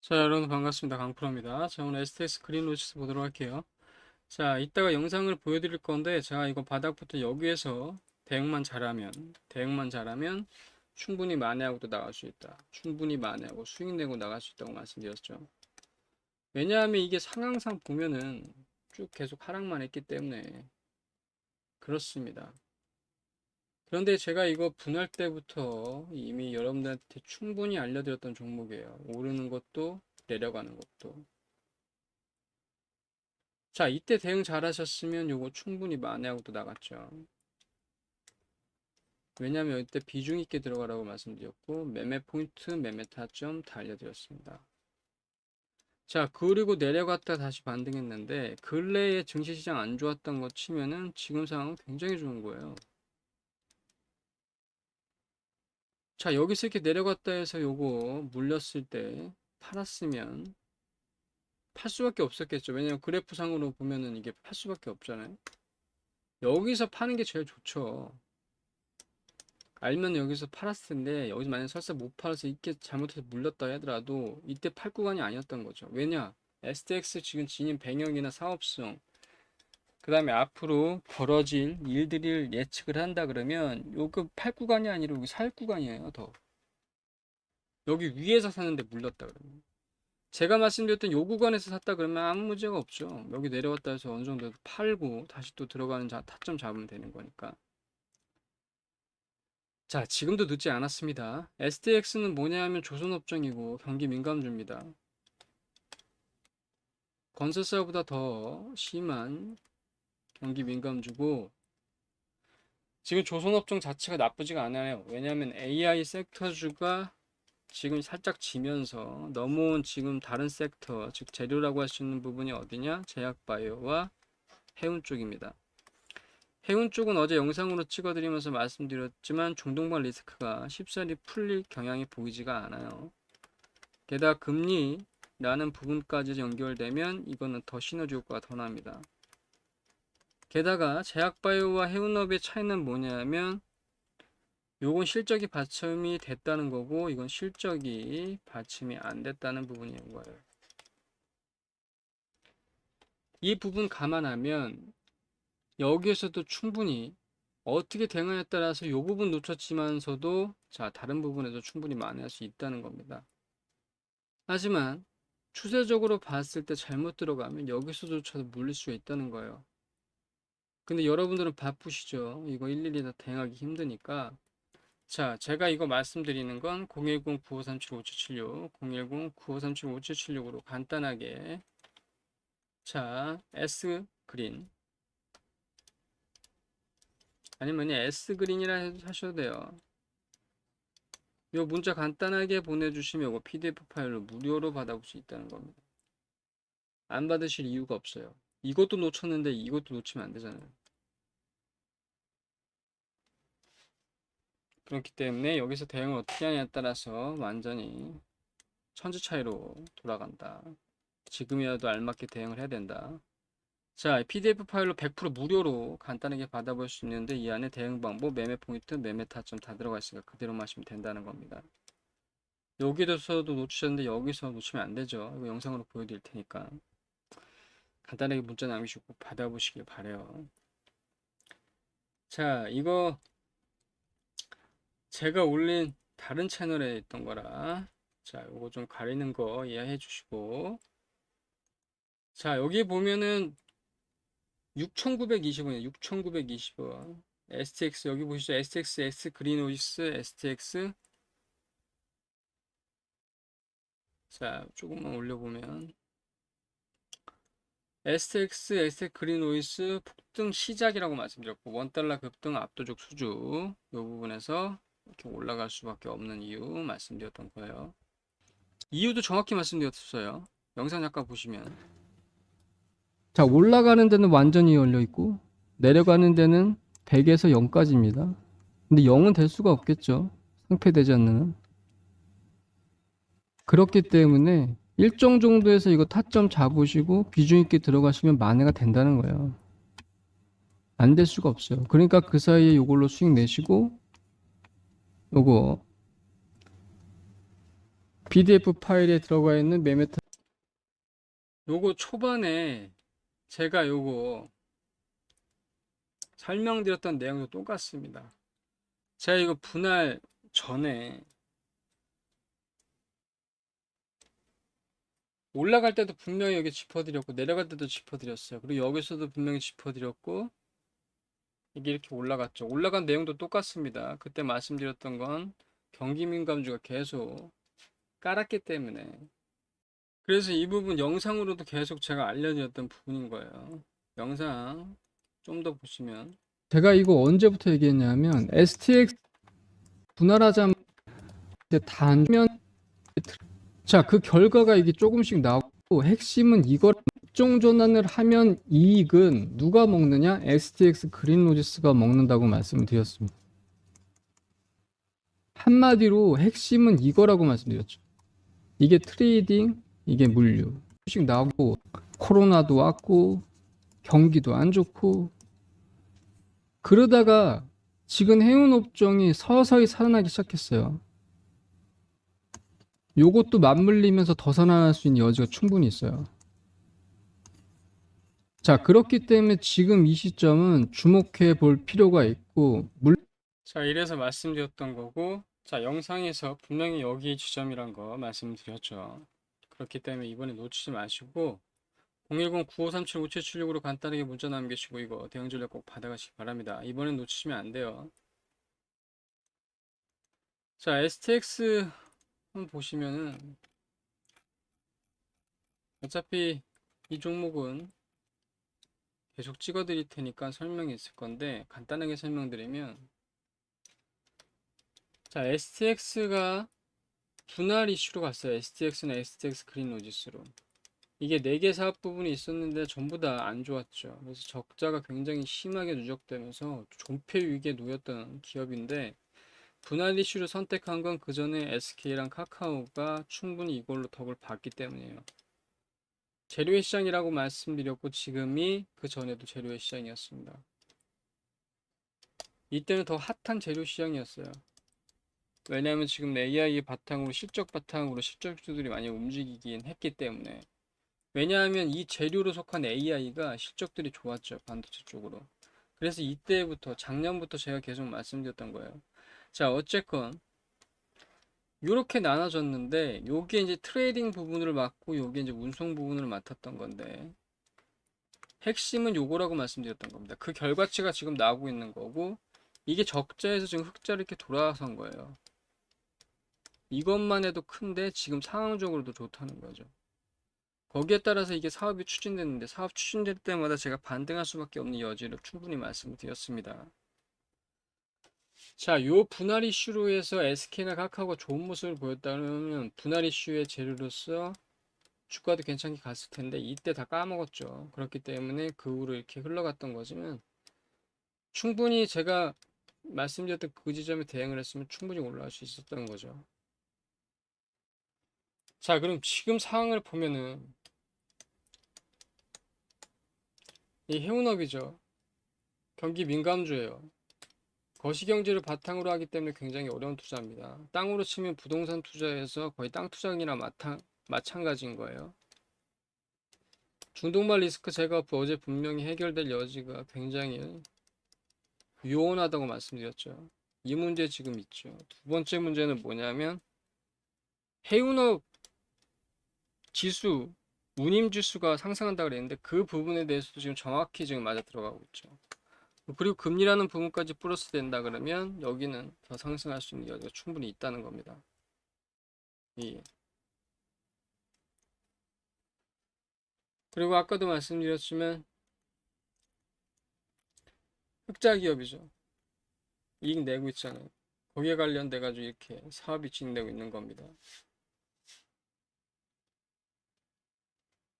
자, 여러분 반갑습니다. 강프로입니다. 자, 오늘 STX 그린로지스 보도록 할게요. 자, 이따가 영상을 보여드릴 건데, 제가 이거 바닥부터 여기에서 대응만 잘하면, 대응만 잘하면 충분히 만회하고도 나갈 수 있다. 충분히 만회하고 수익 내고 나갈 수 있다고 말씀드렸죠. 왜냐하면 이게 상황상 보면은 쭉 계속 하락만 했기 때문에 그렇습니다. 그런데 제가 이거 분할 때부터 이미 여러분들한테 충분히 알려드렸던 종목이에요. 오르는 것도 내려가는 것도. 자, 이때 대응 잘 하셨으면 요거 충분히 만회하고도 나갔죠. 왜냐면 이때 비중 있게 들어가라고 말씀드렸고 매매 포인트, 매매 타점 다 알려드렸습니다. 자, 그리고 내려갔다 다시 반등했는데 근래에 증시시장 안 좋았던 거 치면은 지금 상황은 굉장히 좋은 거예요. 자, 여기서 이렇게 내려갔다 해서 요거 물렸을 때 팔았으면 팔 수밖에 없었겠죠. 왜냐면 그래프상으로 보면은 이게 팔 수밖에 없잖아요. 여기서 파는 게 제일 좋죠. 알면 여기서 팔았을 텐데 여기서 만약 설사 못 팔아서 이렇게 잘못해서 물렸다 하더라도 이때 팔 구간이 아니었던 거죠. 왜냐? STX 지금 진입 배경이나 사업성 그 다음에 앞으로 벌어질 일들을 예측을 한다 그러면 요거 팔 구간이 아니라 여기 살 구간이에요 더. 여기 위에서 사는데 물렸다 그러면. 제가 말씀드렸던 요 구간에서 샀다 그러면 아무 문제가 없죠. 여기 내려왔다 해서 어느 정도 팔고 다시 또 들어가는 자, 타점 잡으면 되는 거니까. 자 지금도 늦지 않았습니다. STX는 뭐냐 하면 조선업종이고 경기 민감주입니다. 건설사보다 더 심한 경기 민감 주고 지금 조선업종 자체가 나쁘지가 않아요. 왜냐하면 AI 섹터주가 지금 살짝 지면서 넘어온 지금 다른 섹터, 즉 재료라고 할 수 있는 부분이 어디냐? 제약바이오와 해운 쪽입니다. 해운 쪽은 어제 영상으로 찍어드리면서 말씀드렸지만 중동발 리스크가 쉽사리 풀릴 경향이 보이지가 않아요. 게다가 금리라는 부분까지 연결되면 이거는 더 시너지 효과가 더 납니다. 게다가 제약바이오와 해운업의 차이는 뭐냐면 요건 실적이 받침이 됐다는 거고 이건 실적이 받침이 안 됐다는 부분인 거예요. 이 부분 감안하면 여기에서도 충분히 어떻게 대응하냐에 따라서 이 부분 놓쳤지만서도 자 다른 부분에도 충분히 만회할 수 있다는 겁니다. 하지만 추세적으로 봤을 때 잘못 들어가면 여기서조차도 물릴 수 있다는 거예요. 근데 여러분들은 바쁘시죠. 이거 일일이 다 대응하기 힘드니까. 자, 제가 이거 말씀드리는 건 010-9537-5776, 010-9537-5776으로 간단하게. 자, S 그린. 아니면 S 그린이라 하셔도 돼요. 요 문자 간단하게 보내주시면 이거 PDF 파일로 무료로 받아볼 수 있다는 겁니다. 안 받으실 이유가 없어요. 이것도 놓쳤는데 이것도 놓치면 안 되잖아요. 그렇기 때문에 여기서 대응을 어떻게 하냐에 따라서 완전히 천지 차이로 돌아간다. 지금이라도 알맞게 대응을 해야 된다. 자, PDF 파일로 100% 무료로 간단하게 받아볼 수 있는데 이 안에 대응 방법, 매매 포인트, 매매 타점 다 들어가 있으니까 그대로 마시면 된다는 겁니다. 여기서도 놓치셨는데 여기서 놓치면 안 되죠. 이거 영상으로 보여드릴 테니까. 간단하게 문자 남기시고 받아보시길 바래요. 자, 이거 제가 올린 다른 채널에 있던 거라. 자 요거 좀 가리는 거 이해해 주시고. 자 여기 보면은 6920원이에요. 6920원. STX 여기 보시죠. STX S 그린오이스 STX 자 조금만 올려보면. STX, STX 그린오이스 폭등 시작이라고 말씀드렸고 원달러 급등 압도적 수주 이 부분에서 이렇게 올라갈 수밖에 없는 이유 말씀드렸던 거예요. 이유도 정확히 말씀드렸어요. 영상 잠깐 보시면 자 올라가는 데는 완전히 열려 있고 내려가는 데는 100에서 0까지입니다. 근데 0은 될 수가 없겠죠. 상패되지 않는 한. 그렇기 때문에 일정 정도에서 이거 타점 잡으시고 비중 있게 들어가시면 만회가 된다는 거예요. 안 될 수가 없어요. 그러니까 그 사이에 이걸로 수익 내시고 요거 PDF 파일에 들어가 있는 매매타 요거 초반에 제가 요거 설명드렸던 내용도 똑같습니다. 제가 이거 분할 전에 올라갈 때도 분명히 여기 짚어드렸고 내려갈 때도 짚어드렸어요. 그리고 여기서도 분명히 짚어드렸고 이게 이렇게 올라갔죠. 올라간 내용도 똑같습니다. 그때 말씀드렸던 건 경기 민감주가 계속 깔았기 때문에 그래서 이 부분 영상으로도 계속 제가 알려드렸던 부분인 거예요. 영상 좀 더 보시면 제가 이거 언제부터 얘기했냐면 STX 분할하자면 단면 자 그 결과가 이게 조금씩 나오고 핵심은 이걸 입종 전환을 하면 이익은 누가 먹느냐 STX 그린로지스가 먹는다고 말씀을 드렸습니다. 한마디로 핵심은 이거라고 말씀드렸죠. 이게 트레이딩, 이게 물류. 소식 나오고 코로나도 왔고 경기도 안 좋고 그러다가 지금 해운 업종이 서서히 살아나기 시작했어요. 요것도 맞물리면서 더 살아날 수 있는 여지가 충분히 있어요. 자, 그렇기 때문에 지금 이 시점은 주목해 볼 필요가 있고 물 자, 이래서 말씀드렸던 거고 자, 영상에서 분명히 여기 지점이란 거 말씀드렸죠. 그렇기 때문에 이번에 놓치지 마시고 010-9537-5776으로 간단하게 문자 남기시고 이거 대응 전략 꼭 받아가시기 바랍니다. 이번엔 놓치시면 안 돼요. 자, STX 한번 보시면은 어차피 이 종목은 계속 찍어 드릴 테니까 설명이 있을 건데 간단하게 설명드리면 자, STX가 분할 이슈로 갔어요. STX나 STX 그린 로지스로. 이게 4개 사업 부분이 있었는데 전부 다 안 좋았죠. 그래서 적자가 굉장히 심하게 누적되면서 존폐 위기에 놓였던 기업인데 분할 이슈를 선택한 건 그 전에 SK랑 카카오가 충분히 이걸로 덕을 봤기 때문이에요. 재료의 시장이라고 말씀드렸고 지금이 그 전에도 재료의 시장이었습니다. 이때는 더 핫한 재료 시장이었어요. 왜냐하면 지금 AI 바탕으로 실적 바탕으로 실적주들이 많이 움직이긴 했기 때문에 왜냐하면 이 재료로 속한 AI가 실적들이 좋았죠 반도체 쪽으로 그래서 이때부터 작년부터 제가 계속 말씀드렸던 거예요 자 어쨌건 이렇게 나눠졌는데 요게 이제 트레이딩 부분을 맡고 요게 이제 운송 부분을 맡았던 건데 핵심은 요거라고 말씀드렸던 겁니다 그 결과치가 지금 나오고 있는 거고 이게 적자에서 지금 흑자로 이렇게 돌아선 거예요 이것만 해도 큰데 지금 상황적으로도 좋다는 거죠. 거기에 따라서 이게 사업이 추진됐는데 사업 추진될 때마다 제가 반등할 수밖에 없는 여지를 충분히 말씀드렸습니다. 자, 요 분할 이슈로 해서 SK나 카카오가 좋은 모습을 보였다면 분할 이슈의 재료로서 주가도 괜찮게 갔을 텐데 이때 다 까먹었죠. 그렇기 때문에 그 후로 이렇게 흘러갔던 거지만 충분히 제가 말씀드렸던 그 지점에 대응을 했으면 충분히 올라갈 수 있었던 거죠. 자, 그럼 지금 상황을 보면은 이 해운업이죠. 경기 민감주예요. 거시경제를 바탕으로 하기 때문에 굉장히 어려운 투자입니다. 땅으로 치면 부동산 투자에서 거의 땅 투자이나 마찬가지인 거예요. 중동발 리스크 제가 어제 분명히 해결될 여지가 굉장히 요원하다고 말씀드렸죠. 이 문제 지금 있죠. 두 번째 문제는 뭐냐면 해운업 지수, 운임 지수가 상승한다 그랬는데 그 부분에 대해서도 지금 정확히 지금 맞아 들어가고 있죠. 그리고 금리라는 부분까지 플러스 된다 그러면 여기는 더 상승할 수 있는 여지가 충분히 있다는 겁니다. 예. 그리고 아까도 말씀드렸지만 흑자 기업이죠. 이익 내고 있잖아요. 거기에 관련돼 가지고 이렇게 사업이 진행되고 있는 겁니다.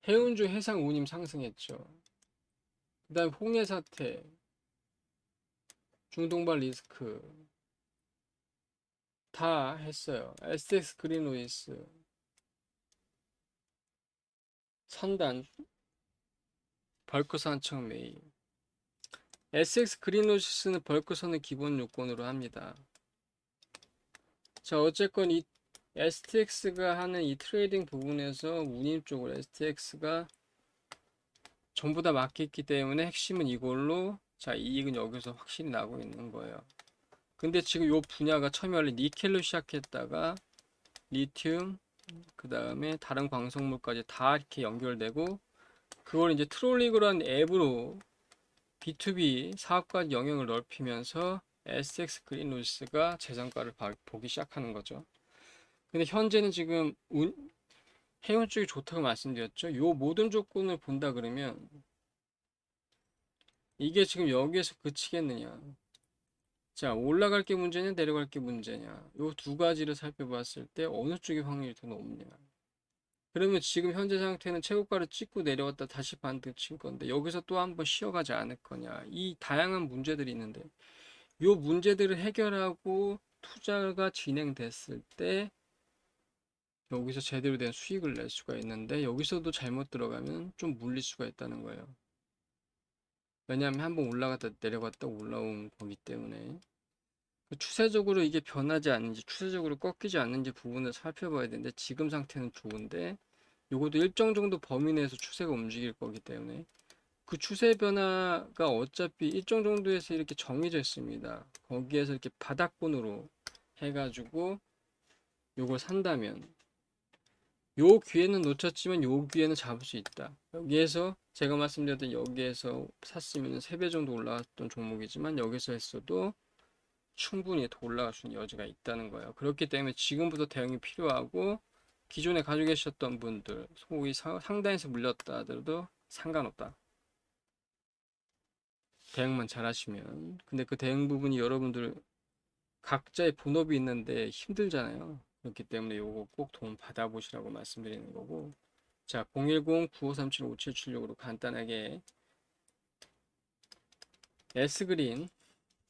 해운주 해상 운임 상승했죠. 그 다음에 홍해 사태, 중동발 리스크 다 했어요. SX 그린로이스, 선단, 벌크선 청메이. SX 그린로이스는 벌크선을 기본 요건으로 합니다. 자, 어쨌건 이 STX가 하는 이 트레이딩 부분에서 운임 쪽으로 STX가 전부 다 맡겼기 때문에 핵심은 이걸로 자 이익은 여기서 확실히 나고 있는 거예요. 근데 지금 요 분야가 처음에 원래 니켈로 시작했다가 리튬 그 다음에 다른 광석물까지 다 이렇게 연결되고 그걸 이제 트롤링이라는 앱으로 B2B 사업까지 영역을 넓히면서 SX 그린로스가 재산가를 봐- 보기 시작하는 거죠. 근데 현재는 지금 운, 해운 쪽이 좋다고 말씀드렸죠. 요 모든 조건을 본다 그러면 이게 지금 여기에서 그치겠느냐. 자, 올라갈 게 문제냐, 내려갈 게 문제냐. 요 두 가지를 살펴봤을 때 어느 쪽이 확률이 더 높냐. 그러면 지금 현재 상태는 최고가를 찍고 내려왔다 다시 반등 친 건데 여기서 또 한번 쉬어가지 않을 거냐. 이 다양한 문제들이 있는데 요 문제들을 해결하고 투자가 진행됐을 때 여기서 제대로 된 수익을 낼 수가 있는데 여기서도 잘못 들어가면 좀 물릴 수가 있다는 거예요. 왜냐하면 한 번 올라갔다 내려갔다 올라온 거기 때문에 그 추세적으로 이게 변하지 않는지 추세적으로 꺾이지 않는지 부분을 살펴봐야 되는데 지금 상태는 좋은데 요것도 일정 정도 범위 내에서 추세가 움직일 거기 때문에 그 추세 변화가 어차피 일정 정도에서 이렇게 정해져 있습니다. 거기에서 이렇게 바닥권으로 해가지고 요걸 산다면 요 기회는 놓쳤지만 요 기회는 잡을 수 있다. 여기에서 제가 말씀드렸던 여기에서 샀으면 3배 정도 올라갔던 종목이지만 여기서 했어도 충분히 더 올라갈 수 있는 여지가 있다는 거예요. 그렇기 때문에 지금부터 대응이 필요하고 기존에 가지고 계셨던 분들 소위 사- 상단에서 물렸다 하더라도 상관없다. 대응만 잘하시면 근데 그 대응 부분이 여러분들 각자의 본업이 있는데 힘들잖아요. 그렇기 때문에 요거 꼭 도움 받아보시라고 말씀드리는 거고 자 010-9537-5776으로 간단하게 S그린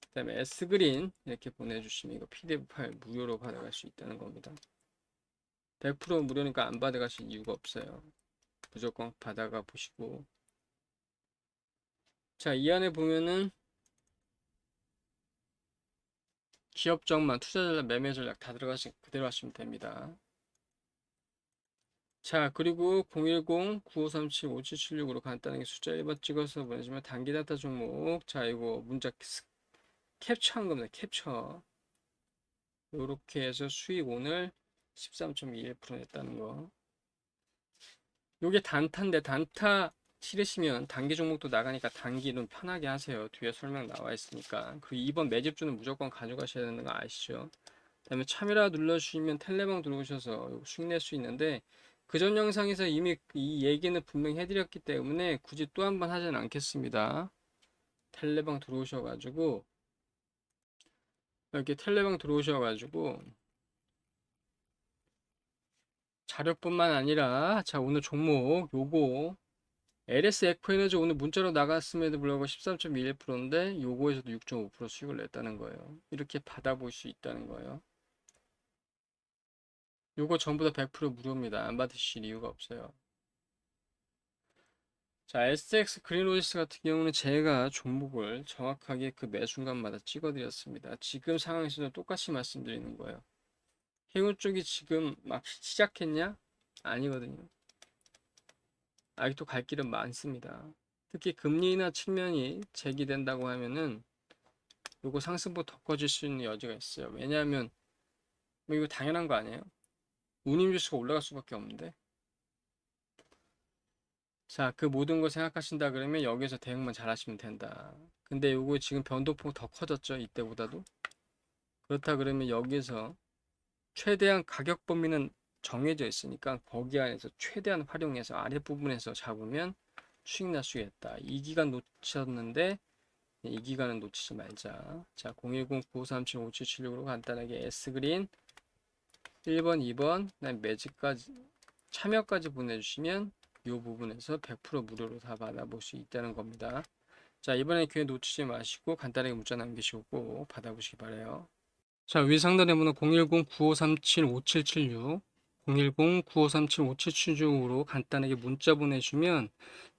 그 다음에 S그린 이렇게 보내주시면 이거 PDF 파일 무료로 받아갈 수 있다는 겁니다. 100% 무료니까 안 받아가실 이유가 없어요. 무조건 받아가 보시고 자 이 안에 보면은 기업 정만, 투자 전략, 매매 전략 다 들어가시 그대로 하시면 됩니다. 자, 그리고 010-9537-5776으로 간단하게 숫자 1번 찍어서 보내주면 단기 다타 종목. 자, 이거 문자 스- 캡처한 겁니다. 캡처. 요렇게 해서 수익 오늘 13.21% 냈다는 거. 요게 단타인데 단타 싫으시면 단기 종목도 나가니까 단기는 편하게 하세요. 뒤에 설명 나와 있으니까. 그리고 2번 매집주는 무조건 가져가셔야 되는 거 아시죠? 그 다음에 참여라 눌러주시면 텔레방 들어오셔서 수익 낼 수 있는데 그전 영상에서 이미 이 얘기는 분명히 해드렸기 때문에 굳이 또 한 번 하진 않겠습니다. 텔레방 들어오셔가지고 이렇게 텔레방 들어오셔가지고 자료뿐만 아니라 자 오늘 종목 요거 LS 에코에너지 오늘 문자로 나갔음에도 불구하고 13.21%인데 요거에서도 6.5% 수익을 냈다는 거예요. 이렇게 받아볼 수 있다는 거예요. 요거 전부 다 100% 무료입니다. 안 받으실 이유가 없어요. 자, SX 그린로이스 같은 경우는 제가 종목을 정확하게 그 매 순간마다 찍어드렸습니다. 지금 상황에서도 똑같이 말씀드리는 거예요. 해운 쪽이 지금 막 시작했냐? 아니거든요. 아직도 갈 길은 많습니다. 특히 금리 인하 측면이 제기된다고 하면은 요거 상승폭 더 커질 수 있는 여지가 있어요. 왜냐하면 뭐 이거 당연한 거 아니에요? 운임 지수가 올라갈 수밖에 없는데. 자, 그 모든 걸 생각하신다 그러면 여기서 대응만 잘 하시면 된다. 근데 요거 지금 변동폭 더 커졌죠? 이때보다도. 그렇다 그러면 여기서 최대한 가격 범위는 정해져 있으니까 거기 안에서 최대한 활용해서 아랫부분에서 잡으면 수익 날 수 있다. 이 기간 놓쳤는데 이 기간은 놓치지 말자. 자, 010-9537-5776으로 간단하게 S그린 1번, 2번, 그다음에 매직까지 참여까지 보내주시면 이 부분에서 100% 무료로 다 받아볼 수 있다는 겁니다. 자, 이번에 기회 놓치지 마시고 간단하게 문자 남기시고 꼭 받아보시기 바래요. 자, 위 상단에 번호 010-9537-5776 010-9537-5776으로 간단하게 문자 보내주면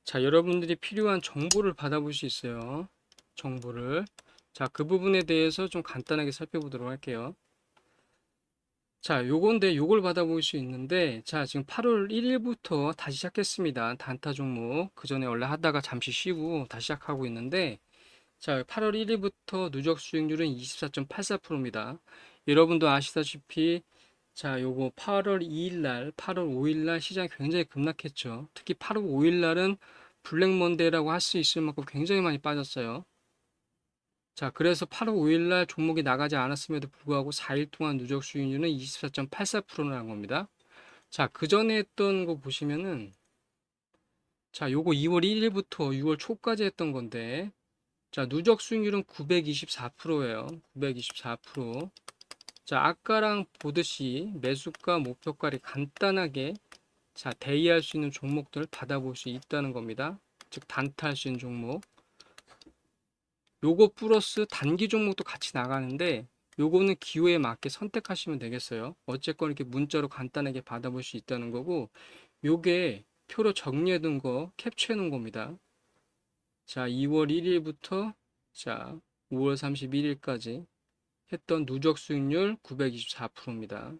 자, 여러분들이 필요한 정보를 받아볼 수 있어요. 정보를. 자, 그 부분에 대해서 좀 간단하게 살펴보도록 할게요. 자, 요건데 요걸 받아볼 수 있는데 자, 지금 8월 1일부터 다시 시작했습니다. 단타 종목. 그 전에 원래 하다가 잠시 쉬고 다시 시작하고 있는데 자, 8월 1일부터 누적 수익률은 24.84%입니다. 여러분도 아시다시피 자, 요거 8월 2일 날, 8월 5일 날 시장이 굉장히 급락했죠. 특히 8월 5일 날은 블랙 먼데이라고 할 수 있을 만큼 굉장히 많이 빠졌어요. 자, 그래서 8월 5일 날 종목이 나가지 않았음에도 불구하고 4일 동안 누적 수익률은 24.84%라는 겁니다. 자, 그 전에 했던 거 보시면은 자, 요거 2월 1일부터 6월 초까지 했던 건데 자, 누적 수익률은 924%예요. 924%. 자, 아까랑 보듯이 매수가, 목표가를 간단하게 자, 대의할 수 있는 종목들을 받아볼 수 있다는 겁니다. 즉, 단타할 수 있는 종목. 요거 플러스 단기 종목도 같이 나가는데 요거는 기호에 맞게 선택하시면 되겠어요. 어쨌건 이렇게 문자로 간단하게 받아볼 수 있다는 거고 요게 표로 정리해 둔 거 캡처해 놓은 겁니다. 자, 2월 1일부터 자, 5월 31일까지 했던 누적 수익률 924%입니다.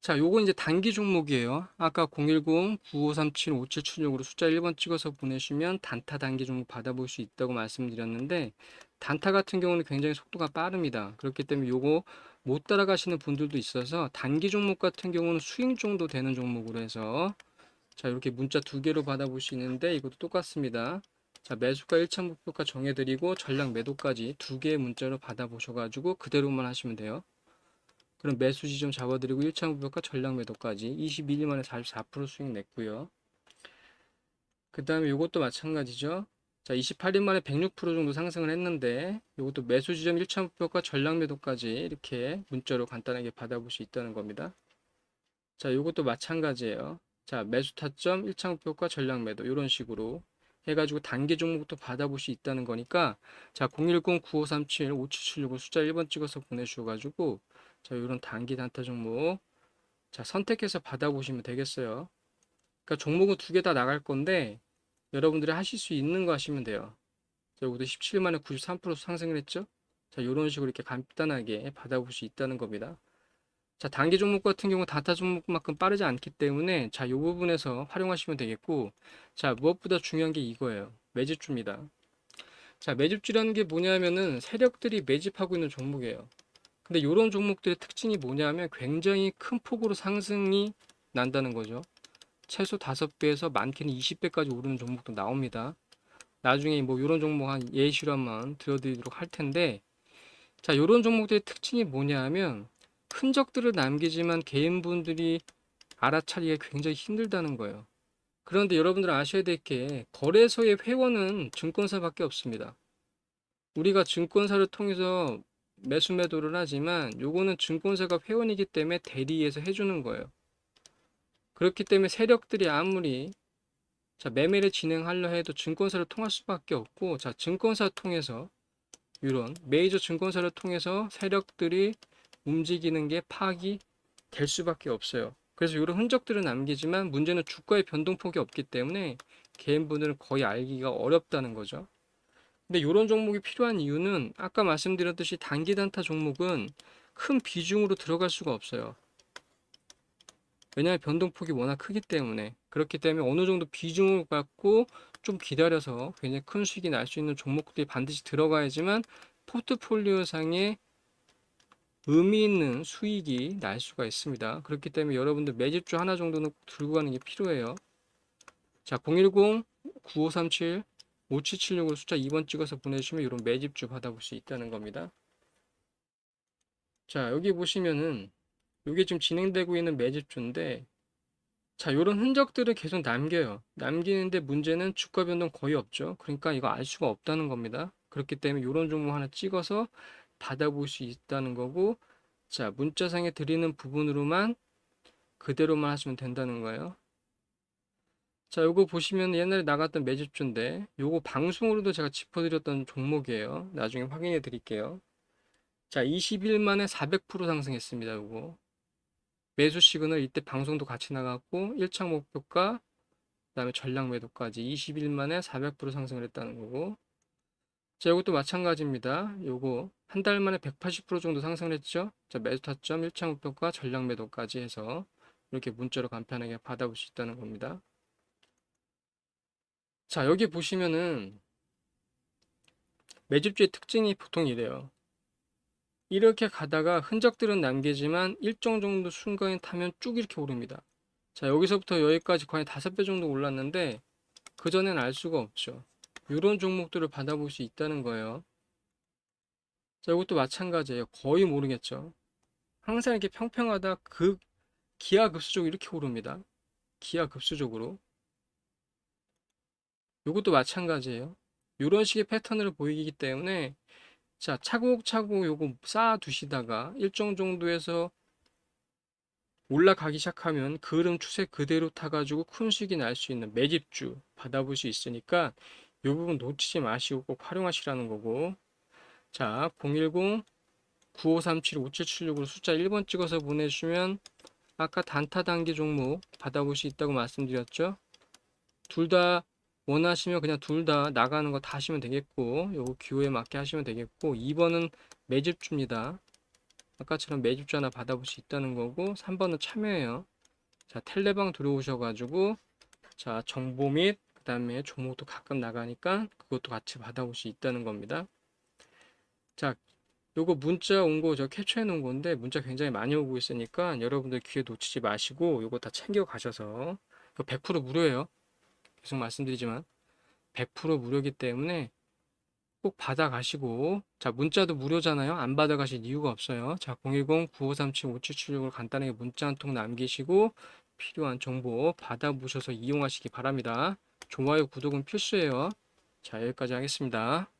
자, 요거 이제 단기 종목이에요. 아까 010-9537-5776으로 숫자 1번 찍어서 보내시면 단타 단기 종목 받아볼 수 있다고 말씀드렸는데 단타 같은 경우는 굉장히 속도가 빠릅니다. 그렇기 때문에 요거 못 따라가시는 분들도 있어서 단기 종목 같은 경우는 수익 정도 되는 종목으로 해서 자, 이렇게 문자 두 개로 받아볼 수 있는데 이것도 똑같습니다. 자, 매수가 1차 목표가 정해드리고 전량 매도까지 두 개의 문자로 받아보셔가지고 그대로만 하시면 돼요. 그럼 매수 지점 잡아드리고 1차 목표가 전량 매도까지 21일 만에 44% 수익 냈고요. 그 다음에 이것도 마찬가지죠. 자, 28일 만에 106% 정도 상승을 했는데 이것도 매수 지점 1차 목표가 전량 매도까지 이렇게 문자로 간단하게 받아볼 수 있다는 겁니다. 자, 이것도 마찬가지예요. 자, 매수 타점 1차 목표가 전량 매도 이런 식으로 해가지고 단기 종목도 받아볼 수 있다는 거니까 자 010-9537-5776을 숫자 1번 찍어서 보내주셔가지고 자 이런 단기 단타 종목 자 선택해서 받아보시면 되겠어요 그러니까 종목은 두 개 다 나갈 건데 여러분들이 하실 수 있는 거 하시면 돼요 자 여기도 17일 만에 93% 상승을 했죠 자 이런 식으로 이렇게 간단하게 받아볼 수 있다는 겁니다 자, 단기 종목 같은 경우 단타 종목만큼 빠르지 않기 때문에 자, 이 부분에서 활용하시면 되겠고 자, 무엇보다 중요한 게 이거예요. 매집주입니다. 자, 매집주라는 게 뭐냐면은 세력들이 매집하고 있는 종목이에요. 근데 이런 종목들의 특징이 뭐냐면 굉장히 큰 폭으로 상승이 난다는 거죠. 최소 5배에서 많게는 20배까지 오르는 종목도 나옵니다. 나중에 뭐 이런 종목 한 예시로 한번 들어드리도록 할 텐데 자, 이런 종목들의 특징이 뭐냐면 흔적들을 남기지만 개인분들이 알아차리기가 굉장히 힘들다는 거예요. 그런데 여러분들 아셔야 될 게 거래소의 회원은 증권사밖에 없습니다. 우리가 증권사를 통해서 매수 매도를 하지만 요거는 증권사가 회원이기 때문에 대리해서 해주는 거예요. 그렇기 때문에 세력들이 아무리 자 매매를 진행하려 해도 증권사를 통할 수밖에 없고 자 증권사 통해서 이런 메이저 증권사를 통해서 세력들이 움직이는 게 파악이 될 수밖에 없어요. 그래서 이런 흔적들을 남기지만 문제는 주가의 변동폭이 없기 때문에 개인분들은 거의 알기가 어렵다는 거죠. 근데 이런 종목이 필요한 이유는 아까 말씀드렸듯이 단기 단타 종목은 큰 비중으로 들어갈 수가 없어요. 왜냐하면 변동폭이 워낙 크기 때문에 그렇기 때문에 어느 정도 비중을 갖고 좀 기다려서 굉장히 큰 수익이 날 수 있는 종목들이 반드시 들어가야지만 포트폴리오 상의 의미 있는 수익이 날 수가 있습니다. 그렇기 때문에 여러분들 매집주 하나 정도는 들고 가는 게 필요해요. 자, 010-9537-5776을 숫자 2번 찍어서 보내주시면 이런 매집주 받아볼 수 있다는 겁니다. 자, 여기 보시면은 이게 지금 진행되고 있는 매집주인데 자, 이런 흔적들을 계속 남겨요. 남기는데 문제는 주가 변동 거의 없죠. 그러니까 이거 알 수가 없다는 겁니다. 그렇기 때문에 이런 종목 하나 찍어서 받아볼 수 있다는 거고 자 문자상에 드리는 부분으로만 그대로만 하시면 된다는 거예요 자 요거 보시면 옛날에 나갔던 매집주인데 요거 방송으로도 제가 짚어드렸던 종목이에요 나중에 확인해 드릴게요 자 20일 만에 400% 상승했습니다 요거 매수 시그널 이때 방송도 같이 나갔고 1차 목표가 그 다음에 전량 매도까지 20일 만에 400% 상승을 했다는 거고 자, 이것도 마찬가지입니다. 요거 한 달 만에 180% 정도 상승했죠? 자, 매수 타점, 일차 목표가 전량 매도까지 해서 이렇게 문자로 간편하게 받아볼 수 있다는 겁니다. 자, 여기 보시면은 매집주의 특징이 보통 이래요. 이렇게 가다가 흔적들은 남기지만 일정 정도 순간에 타면 쭉 이렇게 오릅니다. 자, 여기서부터 여기까지 거의 다섯 배 정도 올랐는데 그전엔 알 수가 없죠. 이런 종목들을 받아볼 수 있다는 거예요. 자, 이것도 마찬가지예요. 거의 모르겠죠. 항상 이렇게 평평하다 그 기하급수적으로 이렇게 오릅니다. 기하급수적으로. 이것도 마찬가지예요. 이런 식의 패턴을 보이기 때문에 자, 차곡차곡 요거 쌓아 두시다가 일정 정도에서 올라가기 시작하면 그 흐름 추세 그대로 타가지고 큰 수익이 날 수 있는 매집주 받아볼 수 있으니까 이 부분 놓치지 마시고 꼭 활용하시라는 거고 자 010-9537-5776으로 숫자 1번 찍어서 보내주시면 아까 단타 단기 종목 받아볼 수 있다고 말씀드렸죠 둘 다 원하시면 그냥 둘 다 나가는 거 다 하시면 되겠고 요거 기호에 맞게 하시면 되겠고 2번은 매집주입니다 아까처럼 매집주 하나 받아볼 수 있다는 거고 3번은 참여예요 자 텔레방 들어오셔가지고 자 정보 및 그 다음에 종목도 가끔 나가니까 그것도 같이 받아볼 수 있다는 겁니다. 자, 요거 문자 온 거 저 캡처해 놓은 건데 문자 굉장히 많이 오고 있으니까 여러분들 기회 놓치지 마시고 요거 다 챙겨 가셔서 100% 무료예요. 계속 말씀드리지만 100% 무료이기 때문에 꼭 받아 가시고 자 문자도 무료잖아요. 안 받아 가실 이유가 없어요. 자 010-9537-5776을 간단하게 문자 한 통 남기시고 필요한 정보 받아보셔서 이용하시기 바랍니다. 좋아요, 구독은 필수예요. 자, 여기까지 하겠습니다.